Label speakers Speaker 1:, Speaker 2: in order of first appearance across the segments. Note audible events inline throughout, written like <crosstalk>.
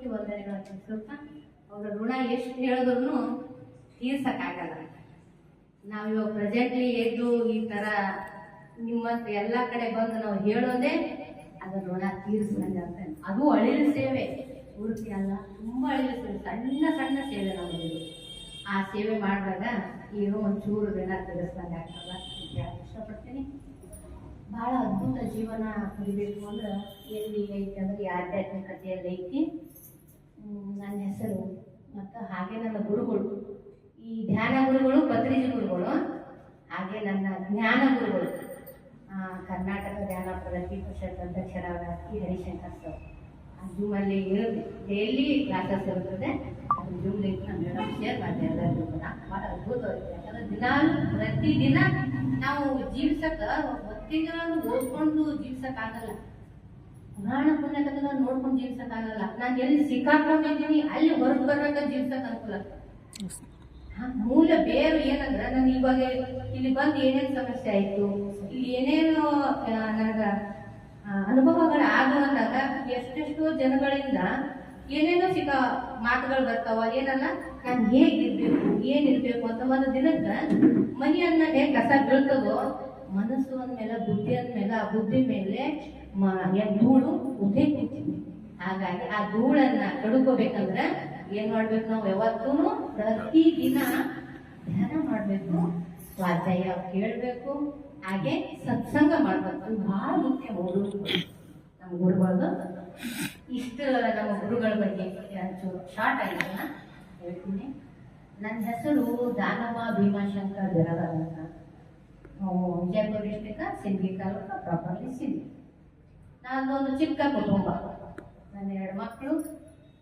Speaker 1: ಕೋಟಿ ವಂದನೆಗಳನ್ನು ಸ್ವಲ್ಪ ಅವರ ಋಣ ಎಷ್ಟು ಹೇಳಿದ್ರು ತೀರ್ಸಕ್ಕಾಗಲ್ಲ. ನಾವಿವಾಗ ಪ್ರೆಸೆಂಟ್ಲಿ ಎದ್ದು ಈ ಥರ ನಿಮ್ಮ ಎಲ್ಲ ಕಡೆ ಬಂದು ನಾವು ಹೇಳೋದೇ ಅದು ಋಣ ತೀರಿಸ್ದಂಗೆ ಅಂತ ಅದು ಅಳಿಲು ಸೇವೆ. ಪೂರ್ತಿ ಅಲ್ಲ, ತುಂಬ ಅಳಿಲು ಸೇವೆ. ಸಣ್ಣ ಸಣ್ಣ ಸೇವೆ ನಾವು ಆ ಸೇವೆ ಮಾಡಿದಾಗ ಏನೋ ಒಂಚೂರು ಋಣ ತೀರಿಸ್ದಂಗೆ ಆಗ್ತದ ಅಂತ ಹೇಳಕ್ಕೆ ಇಷ್ಟಪಡ್ತೀನಿ. ಬಹಳ ಅದ್ಭುತ ಜೀವನ ಕಲಿಬೇಕು ಅಂದ್ರೆ ಎಲ್ಲಿ ಐತಿ ಅಂದ್ರೆ ಈ ಆಧ್ಯಾತ್ಮಿಕತೆಯಲ್ಲಿ ಐತಿ. ನನ್ನ ಹೆಸರು ಮತ್ತು ಹಾಗೆ ನನ್ನ ಗುರುಗಳು. ಈ ಧ್ಯಾನ ಗುರುಗಳು, ಪತ್ರಿಜಿ ಗುರುಗಳು, ಹಾಗೆ ನನ್ನ ಜ್ಞಾನ ಗುರುಗಳು. ಕರ್ನಾಟಕ ಧ್ಯಾನ ಪ್ರಗತಿ ಪರಿಷತ್ ಅಧ್ಯಕ್ಷರಾದ ಟಿ ಹರಿಶಂಕರ್ ಸರ್. ಜೂಮಲ್ಲಿ ಡೈಲಿ ಕ್ಲಾಸಸ್ ಇರುತ್ತದೆ. ಅದು ಜೂಮ್ ಲಿಂಕ್ ನಾನು ಮೇಡಮ್ ಶೇರ್ ಮಾಡಿದೆ ಎಲ್ಲರಿಗೂ ಕೂಡ. ಭಾಳ ಅದ್ಭುತವಾಗಿದೆ ಯಾಕಂದ್ರೆ ದಿನಾಲು ಪ್ರತಿದಿನ ನಾವು ಜೀವಿಸಕ್ಕ ಒತ್ತಿಗೆ ಓದ್ಕೊಂಡು ಜೀವಿಸಕ್ಕಾಗಲ್ಲ ಪುರಾಣ ಪುಣ್ಯ ಕಥೆಗಳನ್ನ ನೋಡ್ಕೊಂಡು ಜೀವಿಸಕ್ಕಾಗಲ್ಲ. ನಾನು ಎಲ್ಲಿ ಸಿಕ್ಕಾಕೊಂಡಿದ್ದೀನಿ ಅಲ್ಲಿ ಹೊರಗೆ ಬರಕ ಜೀವಿಸಕ್ ಅನುಕೂಲ. ಮೂಲ ಬೇರು ಏನಂದ್ರೆ, ನಾನು ಇವಾಗ ಇಲ್ಲಿ ಬಂದು ಏನೇನು ಸಮಸ್ಯೆ ಆಯ್ತು, ಇಲ್ಲಿ ಏನೇನು ನನಗ ಅನುಭವಗಳು ಆಗುವಂದಾಗ ಎಷ್ಟೆಷ್ಟೋ ಜನಗಳಿಂದ ಏನೇನೋ ಸಿಕ್ಕ ಮಾತುಗಳು ಬರ್ತಾವ, ಏನಲ್ಲ, ನಾನು ಹೇಗಿರ್ಬೇಕು, ಏನಿರ್ಬೇಕು ಅಂತ ಒಂದು ದಿನಕ್ಕ ಮನೆಯನ್ನ ಹೇಗೆ ಕಸ ಬೀಳ್ತದೋ, ಮನಸ್ಸು ಅಂದ್ಮೇಲೆ, ಬುದ್ಧಿ ಅಂದ್ಮೇಲೆ, ಆ ಬುದ್ಧಿ ಮೇಲೆ ಧೂಳು ಉದೇ ಕೂತಿದೆ ಹಾಗಾಗಿ ಆ ಧೂಳನ್ನ ಕಡ್ಕೋಬೇಕಂದ್ರೆ ಏನ್ ಮಾಡ್ಬೇಕು ನಾವು? ಯಾವತ್ತೂ ಪ್ರತಿ ದಿನ ಧ್ಯಾನ ಮಾಡ್ಬೇಕು, ಸ್ವಾಧ್ಯಾಯ ಕೇಳ್ಬೇಕು, ಹಾಗೆ ಸತ್ಸಂಗ ಮಾಡ್ಬೇಕು. ಬಹಳ ಮುಖ್ಯ ಗುರು ನಮ್ಮ ಗುರುಗಳು ಇಷ್ಟು ನಮ್ಮ ಗುರುಗಳ ಬಗ್ಗೆ ಶಾರ್ಟ್ ಆಗಿಲ್ಲ. ಹೇಳ್ತೀನಿ. ನನ್ನ ಹೆಸರು ದಾನವ ಭೀಮಾಶಂಕರ್ ಬಿರಗಾರ್ ನಾವು ವಿಜಯಪುರ ಡಿಸ್ಟಿಕ್ ಸಿಂಧಿ ತಾಲೂಕು ಪ್ರಾಪರ್ಲಿ ಸಿಂಧಿ ನಾನೊಂದು ಚಿಕ್ಕ ಕುಟುಂಬ. ನನ್ನ ಎರಡು ಮಕ್ಕಳು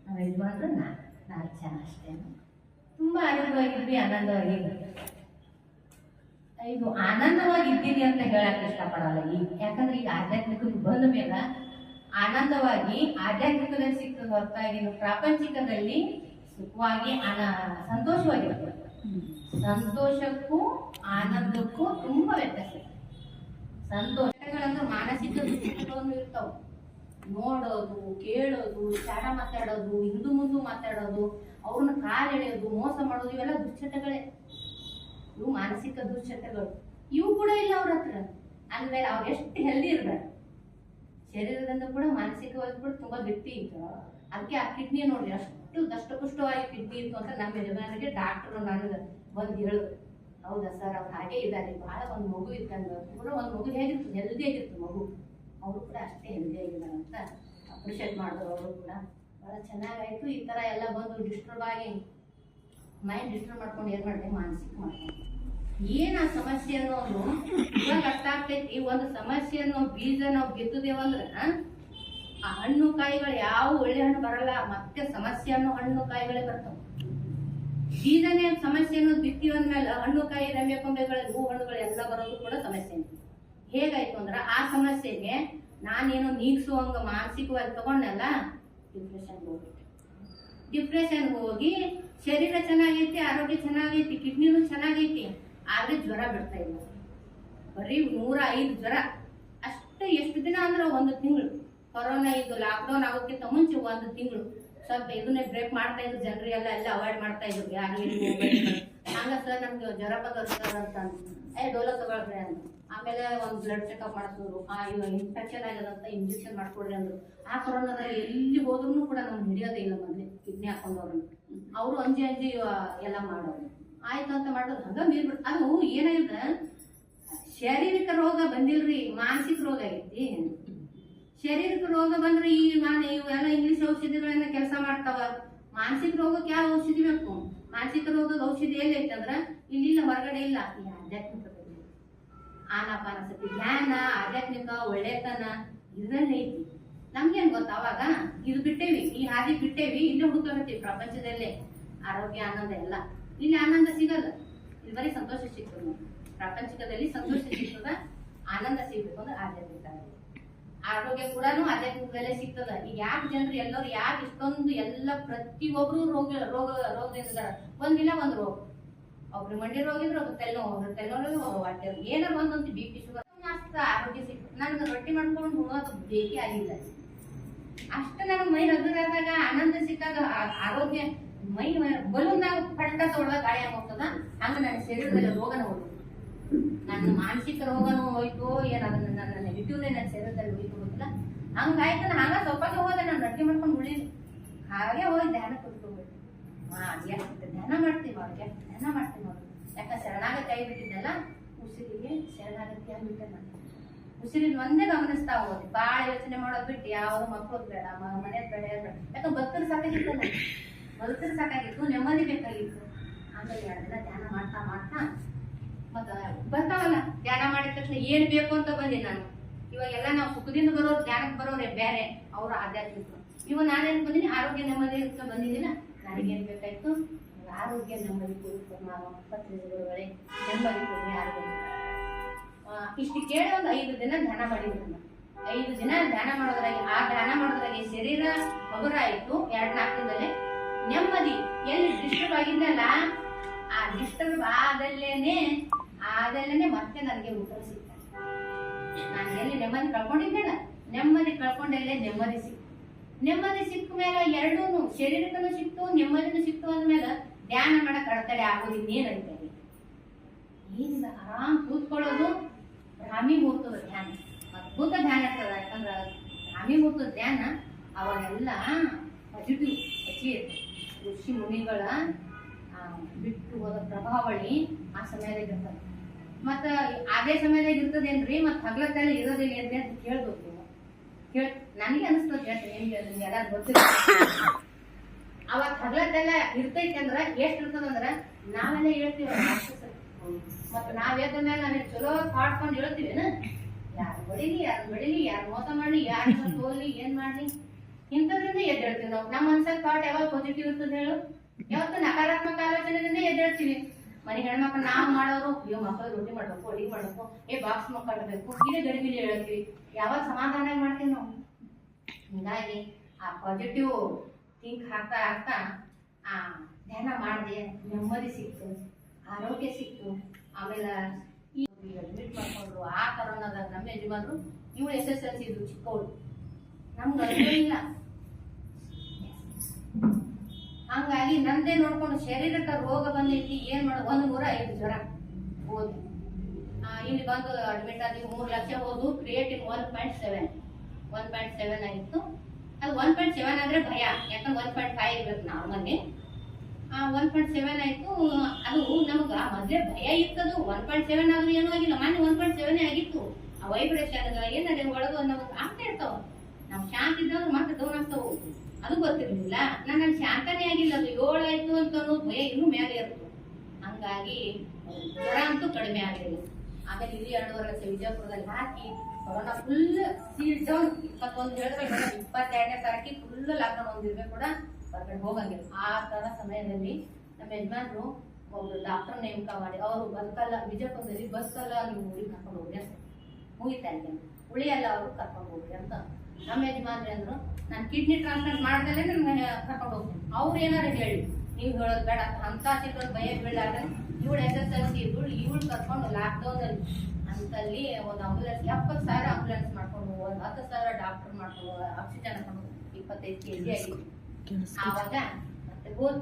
Speaker 1: ನಮ್ಮ ಯಜಮಾನ್ರು ನಾನು ನಾಲ್ಕು ಜನ ಅಷ್ಟೇ. ತುಂಬ ಆನಂದವಾಗಿದ್ವಿ ಆನಂದವಾಗಿದ್ವಿ. ಇದು ಆನಂದವಾಗಿದ್ದೀನಿ ಅಂತ ಹೇಳಕ್ ಇಷ್ಟಪಡಲ್ಲ. ಈಗ ಯಾಕಂದ್ರೆ ಈಗ ಆಧ್ಯಾತ್ಮಿಕಕ್ಕೆ ಬಂದ ಮೇಲೆ ಆನಂದವಾಗಿ ಆಧ್ಯಾತ್ಮಿಕದಲ್ಲಿ ಸಿಕ್ಕದ ಹೊರತಾಗಿ ನೀವು ಪ್ರಾಪಂಚಿಕದಲ್ಲಿ ಸುಖವಾಗಿ ಆನ ಸಂತೋಷವಾಗಿರ್ಬೇಕು. ಸಂತೋಷಕ್ಕೂ ಆನಂದಕ್ಕೂ ತುಂಬಾ ವ್ಯತ್ಯಾಸ ಇದೆ. ಸಂತೋಷಗಳಂದ್ರೆ ಮಾನಸಿಕ ಸ್ಥಿತಿಗಳನ್ನು ಇರ್ತಾವ. ನೋಡೋದು, ಕೇಳೋದು ಚಾಡ ಮಾತಾಡೋದು, ಹಿಂದೂ ಮುಂದು ಮಾತಾಡೋದು, ಅವ್ರನ್ನ ಕಾಲೆಳೆಯೋದು ಮೋಸ ಮಾಡೋದು, ಇವೆಲ್ಲ ದುಶ್ಚಟಗಳೇ. ಇವು ಮಾನಸಿಕ ದುಶ್ಚಟಗಳು. ಇವು ಕೂಡ ಇಲ್ಲ ಅವ್ರ ಹತ್ರ. ಅಂದ್ಮೇಲೆ ಅವ್ರು ಎಷ್ಟು ಹೆಲ್ದಿ ಇರ್ಬೇಕು ಶರೀರದಿಂದ ಕೂಡ ಮಾನಸಿಕವಾಗಿ ಕೂಡ ತುಂಬಾ ಗಟ್ಟಿ ಇತ್ತು. ಅದಕ್ಕೆ ಆ ಕಿಡ್ನಿ ನೋಡ್ರಿ, ಅಷ್ಟು ದಷ್ಟಪುಷ್ಟವಾಗಿ ಕಿಡ್ನಿ ಇತ್ತು ಅಂತ ನಮ್ಮ ಯಜಮಾನರಿಗೆ ಡಾಕ್ಟರ್ ನನಗೆ ಬಂದು ಹೇಳು ಹೌದಾ ಸರ್? ಅವ್ರು ಹಾಗೆ ಇದ್ದಾರೆ. ಬಹಳ ಒಂದು ಮಗು ಇದ್ದಂಗ. ಪೂರ ಒಂದು ಮಗು ಹೇಗಿತ್ತು ಹೆಲ್ದಿ ಆಗಿತ್ತು ಮಗು. ಅವರು ಕೂಡ ಅಷ್ಟೇ ಹೆಲ್ದಿ ಆಗಿದ್ದಾರೆ ಅಂತ ಅಪ್ರಿಷಿಯೇಟ್ ಮಾಡಿದ್ರು ಅವರು ಕೂಡ. ಬಹಳ ಚೆನ್ನಾಗಾಯ್ತು. ಈ ತರ ಎಲ್ಲ ಬಂದು ಡಿಸ್ಟರ್ಬ್ ಆಗಿ ಮೈಂಡ್ ಡಿಸ್ಟರ್ಬ್ ಮಾಡ್ಕೊಂಡು ಏನ್ ಮಾಡಿದೆ ಮಾನಸಿಕ ಮಾಡ್ಕೊಂಡು. ಏನು ಆ ಸಮಸ್ಯೆ ಅನ್ನೋದು ಇವಾಗ ಅರ್ಥ ಆಗ್ತೈತಿ. ಒಂದು ಸಮಸ್ಯೆ ಅನ್ನೋ ಬೀಜ ನಾವು ಬಿತ್ತದೇವಂದ್ರ ಆ ಹಣ್ಣು ಕಾಯಿಗಳು ಯಾವ ಒಳ್ಳೆ ಹಣ್ಣು ಬರಲ್ಲ. ಮತ್ತೆ ಸಮಸ್ಯೆ ಅನ್ನೋ ಹಣ್ಣು ಕಾಯಿಗಳೇ ಬರ್ತಾವ. ಬೀಜನೇ ಸಮಸ್ಯೆ ಅನ್ನೋದು ಬಿತ್ತಿ ಅಂದ್ಮೇಲೆ ಹಣ್ಣು, ಕಾಯಿ ರಮ್ಯ ಕೊಂಬೆಗಳ, ಹೂ, ಹಣ್ಣುಗಳು ಎಲ್ಲ ಬರೋದು ಕೂಡ ಸಮಸ್ಯೆ ಹೇಗಾಯ್ತು ಅಂದ್ರೆ ಆ ಸಮಸ್ಯೆಗೆ ನಾನೇನೋ ನೀಗ್ಸುವಂಗ ಮಾನಸಿಕವಾಗಿ ತಗೊಂಡಲ್ಲ? ಡಿಪ್ರೆಷನ್ ಹೋಗ್ಬಿಟ್ಟೆ ಡಿಪ್ರೆಷನ್ ಹೋಗಿ ಶರೀರ ಚೆನ್ನಾಗೈತಿ, ಆರೋಗ್ಯ ಚೆನ್ನಾಗೈತಿ ಕಿಡ್ನಿನೂ ಚೆನ್ನಾಗೈತಿ, ಆದ್ರೆ ಜ್ವರ ಬಿಡ್ತಾ ಇಲ್ಲ. ಬರೀ ನೂರ ಐದು ಜ್ವರ. ಅಷ್ಟೇ ಎಷ್ಟು ದಿನ ಅಂದ್ರೆ ಒಂದು ತಿಂಗಳು. ಕೊರೋನಾ ಇದು ಲಾಕ್ಡೌನ್ ಆಗೋಕ್ಕಿಂತ ಮುಂಚೆ ಒಂದು ತಿಂಗಳು. ಸ್ವಲ್ಪ ಇದನ್ನೇ ಬ್ರೇಕ್ ಮಾಡ್ತಾ ಇದ್ರು ಜನರು ಎಲ್ಲ ಎಲ್ಲ ಅವಾಯ್ಡ್ ಮಾಡ್ತಾ ಇದ್ರು. ಯಾರು <laughs> ಹಂಗ ಸರ್ ನಮ್ಗೆ ಜ್ವರ ಬಂದವ್ರು ಸರ್ ಅಂತ. ಏ ಡೋಲೋ ತಗೊಳ್ರಿ ಅಂದ್ರು. ಆಮೇಲೆ ಒಂದು ಬ್ಲಡ್ ಚೆಕಪ್ ಮಾಡಿಸಿದ್ರು. ಆ ಇನ್ಫೆಕ್ಷನ್ ಆಗ್ಯದಂತ ಇಂಜೆಕ್ಷನ್ ಮಾಡ್ಕೊಡ್ರಿ ಅಂದ್ರು. ಆ ಕೊರೋನಾದಲ್ಲಿ ಎಲ್ಲಿ ಹೋದ್ರು ಕೂಡ ನಮ್ಗೆ ಹಿಡಿಯೋದೇ ಇಲ್ಲ ಮೊದ್ಲು. ಕಿಡ್ನಿ ಹಾಕೊಂಡವ್ರು ಅವರು ಅಂಜಿ ಅಂಜಿ ಎಲ್ಲ ಮಾಡೋರು. ಆಯ್ತು ಅಂತ ಮಾಡೋದು ಹಂಗ ಮೀರ್ಬಿಟ್ಟು ಅದು ಏನಾಗಿದೆ? ಶಾರೀರಿಕ ರೋಗ ಬಂದಿಲ್ರಿ ಮಾನಸಿಕ ರೋಗ ಐತಿ ಶಾರೀರಿಕ ರೋಗ ಬಂದ್ರೆ ಈ ನಾನು ಇವೆಲ್ಲ ಇಂಗ್ಲಿಷ್ ಔಷಧಿಗಳನ್ನ ಕೆಲಸ ಮಾಡ್ತಾವ. ಮಾನಸಿಕ ರೋಗಕ್ಕೆ ಯಾವ ಔಷಧಿ ಬೇಕು? ಮಾನಸಿಕ ರೋಗದ ಔಷಧಿ ಎಲ್ಲಿ ಐತಂದ್ರ ಇಲ್ಲಿಲ್ಲ, ಹೊರಗಡೆ ಇಲ್ಲ. ಈ ಆಧ್ಯಾತ್ಮಿಕದಲ್ಲಿ ಆನಾಪಾನಸತಿ ಧ್ಯಾನ ಆಧ್ಯಾತ್ಮಿಕ, ಒಳ್ಳೆತನ ಇದರಲ್ಲಿ ಐತಿ. ನಮ್ಗೇನ್ ಗೊತ್ತ ಅವಾಗ? ಇದು ಬಿಟ್ಟೇವಿ. ಈ ಹಾದಿ ಬಿಟ್ಟೇವಿ. ಇಲ್ಲೇ ಹುಡುಕತ್ತೀವಿ ಪ್ರಪಂಚದಲ್ಲೇ. ಆರೋಗ್ಯ, ಆನಂದ ಎಲ್ಲ. ಇಲ್ಲಿ ಆನಂದ ಸಿಗಲ್ಲ. ಇಲ್ಲಿ ಬರೀ ಸಂತೋಷ ಸಿಗ್ತದೆ ಪ್ರಪಂಚದಲ್ಲಿ ಸಂತೋಷ ಸಿಗ್ತದ, ಆನಂದ ಸಿಗ್ಬೇಕು ಅಂದ್ರೆ ಆಧ್ಯಾತ್ಮಿಕ ಆರೋಗ್ಯ ಕೂಡ ಆಧ್ಯಾತ್ಮಿಕದಲ್ಲೇ ಸಿಗ್ತದ. ಈಗ ಯಾಕೆ ಜನರು ಎಲ್ಲರೂ ಯಾಕೆ ಇಷ್ಟೊಂದು ಎಲ್ಲ ಪ್ರತಿಯೊಬ್ರು ರೋಗ ರೋಗ, ರೋಗದಿಂದ ಒಂದಿಲ್ಲ, ಒಂದ್ ರೋಗ. ಒಬ್ರು ಮಂಡಿ ರೋಗ ಇದ್ರೆ ಒಬ್ರು ತಲೆನೋವು ಒಬ್ರು ಹೊಟ್ಟೆ ಏನಾರ ಒಂದೊಂದು ಬಿ ಪಿ ಶುಗರ್ ಅಷ್ಟು ಆರೋಗ್ಯ ಸಿಗ್ತದೆ. ನನಗೆ ರೊಟ್ಟಿ ಮಾಡ್ಕೊಂಡು ಹೋಗೋದು ಬೇಕೇ ಆಗಿಲ್ಲ. ಅಷ್ಟು ನನಗೆ ಮೈ ಹಗುರಾದಾಗ ಆನಂದ ಸಿಕ್ಕಾಗ ಆರೋಗ್ಯ ಮೈ ಬಲೂನ್ದಾಗ ಪಟ್ಟ ತೊಳೆದ ಗಾಳಿ ಹೋಗ್ತದ? ಹಂಗ ನನ್ನ ಶರೀರದಲ್ಲಿ ರೋಗನ ಹೋಗ್ತದೆ. ನನ್ನ ಮಾನಸಿಕ ರೋಗನೂ ಹೋಯ್ತು, ಏನಾದ್ರೂ ಅದನ್ನ ನನ್ನ ನೆಗೆಟಿವ್ ನನ್ನ ಶರೀರದಲ್ಲಿ ಹೋಯ್ತು ಗೊತ್ತಿಲ್ಲ? ಹಂಗಾಯ್ತು ನಾನು ಹಂಗ ಸೊಪ್ಪಾಗೆ ಹೋದೆ, ನಾನು ರೊಟ್ಟಿ ಮಾಡ್ಕೊಂಡು ಉಳಿಲಿ ಹಾಗೆ ಹೋಗಿ ಧ್ಯಾನ ಎಷ್ಟು ಧ್ಯಾನ ಮಾಡ್ತೀವಿ ಅವ್ರಿಗೆ ಧ್ಯಾನ ಮಾಡ್ತೀವಿ ಅವ್ರು? ಯಾಕ, ಶರಣಾಗತಿ ಆಗಿಬಿಟ್ಟಿದ್ದಲ್ಲ? ಉಸಿರಿಗೆ ಶರಣಾಗತಿ ಆಗಿಬಿಟ್ಟೆ ನಾನು ಉಸಿರಿನ ಒಂದೇ ಗಮನಿಸ್ತಾ ಹೋಗಿ ಬಾಳ ಯೋಚನೆ ಮಾಡೋದು ಬಿಟ್ಟು ಯಾವ್ದು ಮಕ್ಕಳು ಬೇಡ ಮನೆ ಬೇಡ ಯಾಕಂದ್ರೆ ಬದುಕಲು ಸಾಕಾಗಿತ್ತು ನಾನು ಸಾಕಾಗಿತ್ತು, ನೆಮ್ಮದಿ ಬೇಕಾಗಿತ್ತು. ಆಮೇಲೆ ದಿನ ಧ್ಯಾನ ಮಾಡ್ತಾ ಮಾಡ್ತಾ ಬರ್ತಾವಲ್ಲ, ಧ್ಯಾನ ಮಾಡಿದ ತಕ್ಷಣ ಏನ್ ಬೇಕು ಅಂತ ಬಂದೆ ನಾನು. ಇವಾಗೆಲ್ಲ ನಾವು ಸುಖದಿಂದ ಬರೋರು ಧ್ಯಾನಕ್ಕೆ ಬರೋರೇ ಬೇರೆ, ಅವ್ರ ಆಧ್ಯಾತ್ಮಿಕ. ಇವಾಗ ನಾನೇನ್ ಬಂದಿನಿ ಆರೋಗ್ಯ ನೆಮ್ಮದಿ ಅಂತ ಬಂದಿದ್ದೀನ? ನನಗೇನ್ ಬೇಕಾಯ್ತು? ಆರೋಗ್ಯ ನೆಮ್ಮದಿ ಕೊಡುತ್ತೆ ಆರೋಗ್ಯ ಇಷ್ಟು ಕೇಳಿ ಒಂದು ಐದು ದಿನ ಧ್ಯಾನ ಮಾಡಿದ್ರು. ಐದು ದಿನ ಧ್ಯಾನ ಮಾಡೋದ್ರಾಗಿ, ಆ ಧ್ಯಾನ ಮಾಡೋದ್ರಾಗಿ ಶರೀರ ಹಗುರ ಆಯ್ತು ಎರಡ್ ನಾಲ್ಕು ದಿನದಲ್ಲೇ. ನೆಮ್ಮದಿ. ಎಲ್ಲಿ ಡಿಸ್ಟರ್ಬ್ ಆಗಿದ್ದಲ್ಲ? ಆ ಡಿಸ್ಟರ್ಬ್ ಆದಲ್ಲೇನೆ ಆದಲ್ಲೇನೆ ಮತ್ತೆ ನನಗೆ ಉತ್ತರ ಸಿಗ್ತದೆ. ನಾನು ಎಲ್ಲಿ ನೆಮ್ಮದಿ ಕಳ್ಕೊಂಡಿದ್ದೇನೆ? ನೆಮ್ಮದಿ ಕಳ್ಕೊಂಡಲ್ಲೇ ನೆಮ್ಮದಿ ಸಿಕ್ತು. ನೆಮ್ಮದಿ ಸಿಕ್ಕ ಮೇಲೆ ಎರಡೂ ಶರೀರಕ್ಕೂ ಸಿಕ್ತು, ನೆಮ್ಮದಿನೂ ಸಿಕ್ತು ಅಂದ್ಮೇಲೆ ಧ್ಯಾನ ಮಾಡಕ್ ಅಡತಡೆ ಆಗೋದು ಅಲ್ಲಿ? ಏನಿಲ್ಲ ಆರಾಮ್ ಕೂತ್ಕೊಳ್ಳೋದು ಬ್ರಾಹ್ಮಿ ಮುಹೂರ್ತದ ಧ್ಯಾನ. ಅದ್ಭುತ ಧ್ಯಾನ ಇರ್ತದ. ಯಾಕಂದ್ರೆ ಬ್ರಾಹ್ಮಿ ಮುಹೂರ್ತದ ಧ್ಯಾನ ಅವಾಗೆಲ್ಲ ಪಾಸಿಟಿವ್ ಹಚ್ಚಿ ಋಷಿ ಮುನಿಗಳ ಬಿಟ್ಟು ಹೋದ ಪ್ರಭಾವಳಿ ಆ ಸಮಯದಲ್ಲಿ ಇರ್ತದೆ. ಮತ್ತ ಅದೇ ಸಮಯದಾಗ ಇರ್ತದೇನ್ರಿ? ಮತ್ತ ಹಗಲತ್ತೆಲ್ಲ ಇರೋದಿಲ್ಲ ಅಂತ ಕೇಳ್ಬೇಕು. ನೀವು ಕೇಳ್ ನನಗೆ ಅನಿಸ್ತದೆ ಹೇಳ್ತೀನಿ, ನಿಮ್ಗೆ ನಿಮ್ಗೆ ಎಲ್ಲ ಗೊತ್ತಿಲ್ಲ. ಅವಾಗ ಹಗಲತ್ತೆಲ್ಲ ಇರ್ತೈತಿ ಅಂದ್ರ ಎಷ್ಟ್ ಇರ್ತದ ಅಂದ್ರ ನಾವೆಲ್ಲ ಹೇಳ್ತೀವಿ. ಮತ್ತ ನಾವ್ ಎದ್ದ ಮೇಲೆ ನಾನು ಚಲೋ ಕಾಡ್ಕೊಂಡು ಹೇಳ್ತೀವೇನ ಯಾರು ಬಡಿಲಿ ಯಾರು ಬಡಿಲಿ ಯಾರು ಮೋಸ ಮಾಡ್ಲಿ, ಯಾರು ಹೋಗ್ಲಿ, ಏನ್ ಮಾಡ್ಲಿ? ಇಂಥದ್ರಿಂದ ಎದ್ದೇಳ್ತೀವಿ ನಾವು. ನಮ್ಮ ಮನ್ಸಲ್ಲಿ ಥಾಟ್ ಯಾವಾಗ ಪಾಸಿಟಿವ್ ಇರ್ತದೆ ಹೇಳು? ಯಾವತ್ತು ನಕಾರಾತ್ಮಕ ಆಲೋಚನೆಯಿಂದ ಎದ್ದೇಳ್ತೀವಿ ಮನೆ ಹೆಣ್ಮಕ್ಳು ನಾವು ಮಾಡೋರು? ಅಯ್ಯೋ ಮಕ್ಕಳು ರೊಟ್ಟಿ ಮಾಡ್ಬೇಕು ಅಡಿಗೆ ಮಾಡ್ಬೇಕು. ಏ ಬಾಕ್ಸ್ ಮಕ್ಕಳಬೇಕು ಇದೇ ಗಡಿಬಿಡಿ ಹೇಳ್ತೀವಿ. ಯಾವಾಗ ಸಮಾಧಾನ ಮಾಡ್ತೀವಿ ನಾವು? ಹಿಂಗಾಗಿ ಆ ಪಾಸಿಟಿವ್ ಥಿಂಕ್ ಹಾಕ್ತಾ ಹಾಕ್ತಾ ಆ ಧ್ಯಾನ ಮಾಡಿದೆ, ನೆಮ್ಮದಿ ಸಿಕ್ತು, ಆರೋಗ್ಯ ಸಿಕ್ತು. ಆಮೇಲೆ ಈ ಅಡ್ಮಿಟ್ ಮಾಡ್ಕೊಂಡ್ರು. ಆ ಕರೋನಾದಾಗ ನಮ್ಮ ಯಜಮಾನ್ರು, ಇವಳು ಎಸ್ ಎಸ್ ಎಲ್ ಸಿ ಇದ್ರು ಚಿಕ್ಕವಳು ನಮ್ಗೆ ಅರಿವೇ ಇಲ್ಲ. ಹಂಗಾಗಿ ನಂದೇ ನೋಡ್ಕೊಂಡು ಶರೀರಕ್ಕೆ ರೋಗ ಬಂದೈತಿ ಏನ್ ಮಾಡೋದು? ಒಂದ್ ನೂರ ಐದು ಜ್ವರ. ಹೋದ್. ಇಲ್ಲಿ ಬಂದು ಅಡ್ಮಿಟ್ ಆಗಿ ಮೂರು ಲಕ್ಷ ಹೋದು creatinine one point seven one point seven ಆಗಿತ್ತು ಅದು ಒನ್ ಪಾಯಿಂಟ್ ಸೆವೆನ್ ಆದ್ರೆ ಭಯ. ಯಾಕಂದ್ರೆ ಒನ್ ಪಾಯಿಂಟ್ ಫೈವ್ ಇರ್ಬೇಕು ನಾರ್ಮಲ್ಲಿ ಒನ್ ಪಾಯಿಂಟ್ ಸೆವೆನ್ ಆಯ್ತು. ಅದು ನಮ್ಗೆ ಮೊದ್ಲೇ ಭಯ ಇತ್ತದು ಒನ್ ಪಾಯಿಂಟ್ ಸೆವೆನ್ ಆದ್ರೂ ಏನೂ ಆಗಿಲ್ಲ. ಮೊನ್ನೆ ಒನ್ ಪಾಯಿಂಟ್ ಸೆವೆನ್ ಆಗಿತ್ತು. ಆ ವೈಬ್ರೇಷನ್ ಏನಾದ್ರೆ ಒಳಗೆ ನಮಗೆ ಆಗ್ತಾ ಇರ್ತಾವ. ನಾವು ಶಾಂತ ಇದ್ದಾಗ ಮತ್ತೆ ಡೌನ್ ಆಗ್ತಾವ ಅದು ಗೊತ್ತಿರಲಿಲ್ಲ. ನಾನು ಅಲ್ಲಿ ಶಾಂತನೇ ಆಗಿಲ್ಲ. ಅದು ಏಳು ಆಯ್ತು ಅಂತ ಭಯ ಇನ್ನೂ ಮೇಲೆ ಇರ್ತದೆ ಹಂಗಾಗಿ, ಜ್ವರ ಅಂತೂ ಕಡಿಮೆ ಆಗಲಿಲ್ಲ ಆಮೇಲೆ ಇಲ್ಲಿ ಎರಡೂವರೆ ಲಕ್ಷ ವಿಜಯಪುರದಲ್ಲಿ ಹಾಕಿ, ಕೊರೋನಾ ಫುಲ್ ಸೀಟ್ ಡೌನ್ ಇಪ್ಪತ್ತೊಂದು ಹೇಳಿದ್ರೆ ಇಪ್ಪತ್ತೆರಡನೇ ತಾರೀಕಿಗೆ ಫುಲ್ ಲಾಕ್ಡೌನ್ ಒಂದಿರ್ಬೇಕು ಕೂಡ ಹೊರಗಡೆ ಹೋಗಂಗಿಲ್ಲ. ಆ ತರ ಸಮಯದಲ್ಲಿ ನಮ್ಮ ಯಜಮಾನ್ರು ಒಬ್ರು ಡಾಕ್ಟರ್ ನೇಮಕ ಮಾಡಿ, ಅವರು ಬದುಕಲ್ಲ, ವಿಜಯಪುರದಲ್ಲಿ ಬಸ್ಸಲ್ಲ ನೀವು ಊರಿಗೆ ಕರ್ಕೊಂಡು ಹೋಗ್ರಿ ಅಂತ. ಮುಗಿತಾ ಇದ್ದೇನೆ ಉಳಿಯಲ್ಲ, ಅವರು ಕರ್ಕೊಂಡು ಹೋಗ್ರಿ ಅಂತ. ನಮ್ಮ ಯಜಮಾನ್ರಿ ಅಂದ್ರು ನಾನು ಕಿಡ್ನಿ ಟ್ರಾನ್ಸ್ಪ್ಲಾಂಟ್ ಮಾಡ್ದಲೇ ನನ್ನ ಕರ್ಕೊಂಡು ಹೋಗ್ತೀನಿ. ಅವ್ರು ಏನಾರು ಹೇಳಿ ನೀವು ಹೇಳೋದು ಬೇಡ ಅಂತ ಚಿತ್ರದ ಭಯ ಬೀಳಾದ್ರೆ ಇವಳು ಎಸ್ ಎಸ್ ಎಲ್ ಸಿ ಇದ್ದಳು ಇವಳು ಕರ್ಕೊಂಡು ಲಾಕ್ಡೌನ್ ಅಲ್ಲಿ ಅಂತಲ್ಲಿ ಒಂದು ಆಂಬುಲೆನ್ಸ್ ಎಪ್ಪತ್ತು ಸಾವಿರ ಆಂಬುಲೆನ್ಸ್ ಮಾಡ್ಕೊಂಡು ಒಂದು ಹತ್ತು ಸಾವಿರ ಡಾಕ್ಟರ್ ಮಾಡ್ಕೊಂಡು ಆಕ್ಸಿಜನ್ ಹಾಕೊಂಡು ಇಪ್ಪತ್ತೈದು ಕೆ ಜಿ ಆವಾಗ ಮತ್ತೆ ಹೋದ್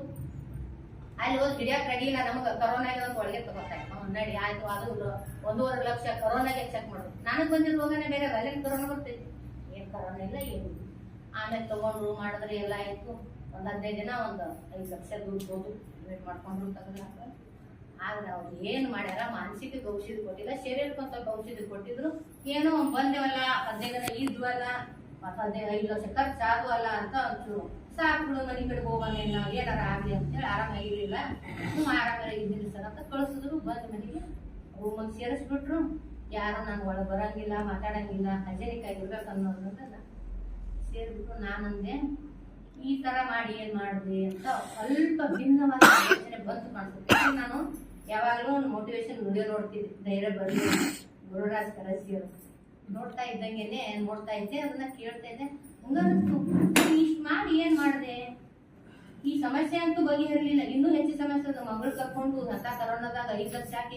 Speaker 1: ಅಲ್ಲಿ ಹೋದ್ ಹಿಡಿಯಕ್ ರೆಡಿ ಇಲ್ಲ ನಮಗೆ ಕರೋನಾ ಒಂದು ಒಳಗೆ ತಗೋತಾರೆ. ನಡಿ ಆಯ್ತು ಅದು ಒಂದು- ಒಂದೂವರೆ ಲಕ್ಷ ಕರೋನಾಗೆ ಚೆಕ್ ಮಾಡೋದು ನನಗೆ ಬಂದಿರೋ ರೋಗನೇ ಬೇರೆ ಅಲ್ಲಿ ಕರೋನಾ ಬರ್ತೈತಿ. ಇಲ್ಲ ಏನು ಆಮೇಲೆ ತಗೊಂಡ್ರು, ಮಾಡಿದ್ರೆ, ಎಲ್ಲ ಆಯ್ತು. ಒಂದು ಹದಿನೈದು ದಿನ ಒಂದು ಐದು ಲಕ್ಷ ದುಡ್ಡು ಹೋದು ವೇಟ್ ಮಾಡ್ಕೊಂಡ್ರು ತಗೊಳಕ ಆದ್ರೆ ಅವ್ರು ಏನ್ ಮಾಡ್ಯಾರ, ಮಾನಸಿಕ ಔಷಧಿ ಕೊಟ್ಟಿಲ್ಲ ಶರೀರಕ್ಕೆ ಒಂದ್ ಸ್ವಲ್ಪ ಔಷಧಿ ಕೊಟ್ಟಿದ್ರು. ಏನೋ ಬಂದೇವಲ್ಲ, ಹದಿನೈದು ದಿನ ಇದ್ವಲ್ಲ, ಮತ್ತ ಹದಿನೈದು, ಐದು ಲಕ್ಷ ಖರ್ಚು ಅಲ್ಲ ಅಂತ ಅಂದ್ರು. ಸಾಕು ಮನೆ ಕಡೆ ಹೋಗಂಗಿಲ್ಲ ನಾವು ಏನಾರ ಆಗ್ಲಿ ಅಂತೇಳಿ ಆರಾಮಾಗಿರ್ಲಿಲ್ಲ. ಆರಾಮಾಗಿ ಇದ್ದೀನಿ ಸರ್ ಅಂತ ಕಳಿಸಿದ್ರು. ಬಂದು ಮನೆಗೆ ರೂಮಲ್ಲಿ ಸೇರಿಸ್ಬಿಟ್ರು. ಯಾರು ನಾನು ಒಳಗೆ ಬರಂಗಿಲ್ಲ, ಮಾತಾಡಂಗಿಲ್ಲ ಹಜರಿಕಾಯಿ ಇರ್ಬೇಕು ಅನ್ನೋದನ್ನ ಸೇರ್ಬಿಟ್ಟು ನಾನಂದೆ ಈ ತರ ಮಾಡಿ ಏನು ಮಾಡಿದೆ ಅಂತ ಸ್ವಲ್ಪ ಭಿನ್ನವಾದ ಯೋಚನೆ ಯಾಕಂದ್ರೆ ನಾನು ಯಾವಾಗಲೂ ಮೋಟಿವೇಶನ್ ವಿಡಿಯೋ ನೋಡ್ತಿದ್ದೆ ಧೈರ್ಯ ಬರಲಿ, ಗುರುರಾಜ್ ಕರಸಿಯವರು ನೋಡ್ತಾ ಇದ್ದಂಗೆನೆ, ನೋಡ್ತಾ ಇದ್ದೆ, ಅದನ್ನ ಕೇಳ್ತಾ ಇದ್ದೆ. ಇಷ್ಟು ಮಾಡಿ ಏನ್ ಮಾಡಿದೆ? ಈ ಸಮಸ್ಯೆ ಅಂತೂ ಬಗೆಹರಿಲಿಲ್ಲ. ಇನ್ನೂ ಹೆಚ್ಚು ಸಮಸ್ಯೆ ಮಗಳು ಕರ್ಕೊಂಡು ಹಸ ಕರೋನಾದಾಗ ಐದು ಲಕ್ಷ ಹಾಕಿ